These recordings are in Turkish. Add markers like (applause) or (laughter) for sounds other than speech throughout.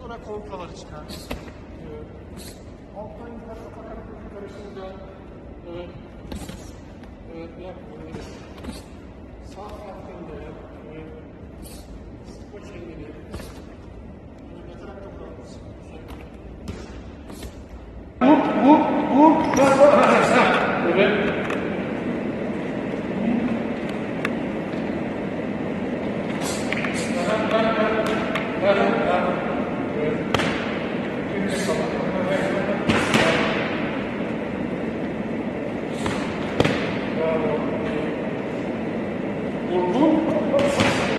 Sonra korkalar çıkar. Alttan yukarı takarak yukarı şimdi. Evet. Evet, yapma.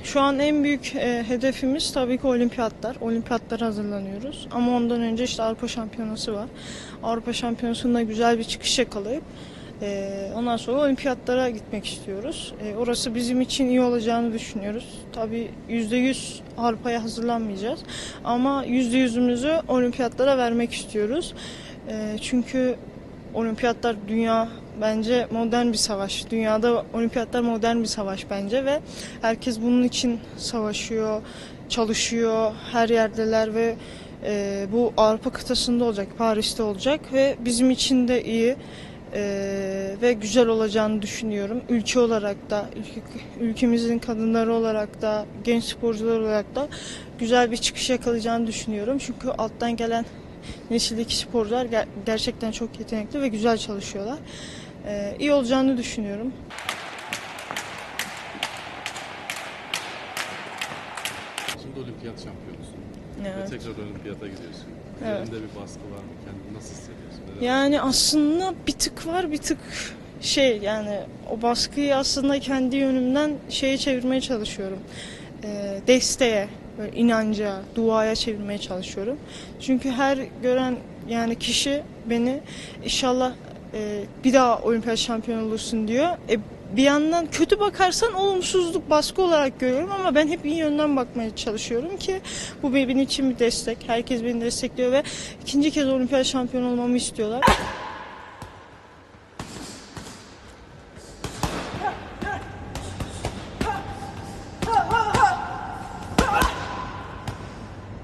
Şu an en büyük e, hedefimiz tabii ki olimpiyatlar. Olimpiyatlara hazırlanıyoruz. Ama ondan önce işte Avrupa Şampiyonası var. Avrupa Şampiyonası'nda güzel bir çıkış yakalayıp e, ondan sonra olimpiyatlara gitmek istiyoruz. E, orası bizim için iyi olacağını düşünüyoruz. Tabii %100 Avrupa'ya hazırlanmayacağız. Ama %100'ümüzü olimpiyatlara vermek istiyoruz. E, çünkü olimpiyatlar dünya bence modern bir savaş. Dünyada olimpiyatlar modern bir savaş bence ve herkes bunun için savaşıyor, çalışıyor, her yerdeler ve e, bu Avrupa kıtasında olacak, Paris'te olacak ve bizim için de iyi e, ve güzel olacağını düşünüyorum. Ülke olarak da, ülke- ülkemizin kadınları olarak da, genç sporcular olarak da güzel bir çıkış yakalayacağını düşünüyorum. Çünkü alttan gelen nesildeki sporcular ger- gerçekten çok yetenekli ve güzel çalışıyorlar. Ee, iyi olacağını düşünüyorum. Şimdi olimpiyat şampiyonusun. Evet. Ve tekrar olimpiyata gidiyorsun. Evet. Üzerinde bir baskı var mı? Kendini nasıl hissediyorsun? Neler- Yani aslında bir tık var bir tık şey yani o baskıyı aslında kendi yönümden şeye çevirmeye çalışıyorum. Ee, desteğe, böyle inanca, duaya çevirmeye çalışıyorum. Çünkü her gören yani kişi beni inşallah e, bir daha olimpiyat şampiyonu olursun diyor. E, bir yandan kötü bakarsan olumsuzluk baskı olarak görüyorum ama ben hep iyi yönden bakmaya çalışıyorum ki bu benim için bir destek. Herkes beni destekliyor ve ikinci kez olimpiyat şampiyonu olmamı istiyorlar.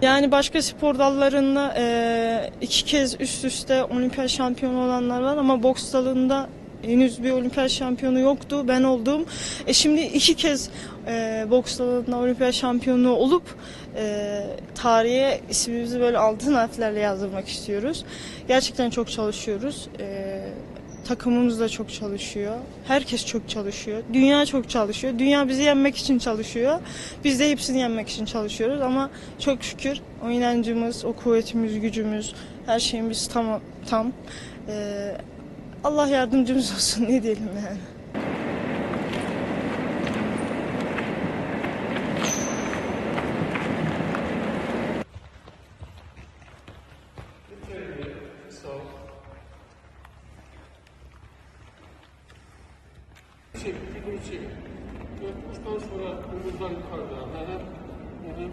Yani başka spor dallarında eee, iki kez üst üste olimpiyat şampiyonu olanlar var ama boks dalında henüz bir olimpiyat şampiyonu yoktu. Ben oldum. E şimdi iki kez eee boks dalında olimpiyat şampiyonu olup eee, tarihe ismimizi böyle altın harflerle yazdırmak istiyoruz. Gerçekten çok çalışıyoruz. Eee takımımız da çok çalışıyor. Herkes çok çalışıyor. Dünya çok çalışıyor. Dünya bizi yenmek için çalışıyor. Biz de hepsini yenmek için çalışıyoruz ama çok şükür o inancımız, o kuvvetimiz, gücümüz, her şeyimiz tam tam. Ee, Allah yardımcımız (laughs) olsun ne diyelim yani. Çevir, figürü çevir. Kuştan sonra omuzlar yukarıda. Hı hı.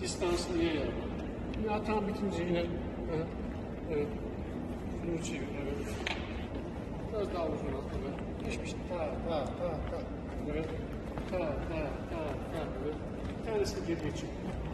Distansını iyi yap. Ya tam bitince yine. Hı. Evet. Figürü çevir. Evet. Biraz daha uzun at. Evet. Pişmiş. Ta, ta, ta, ta. Evet. Ta, ta, ta, ta. Evet. Bir tanesini geriye. Evet.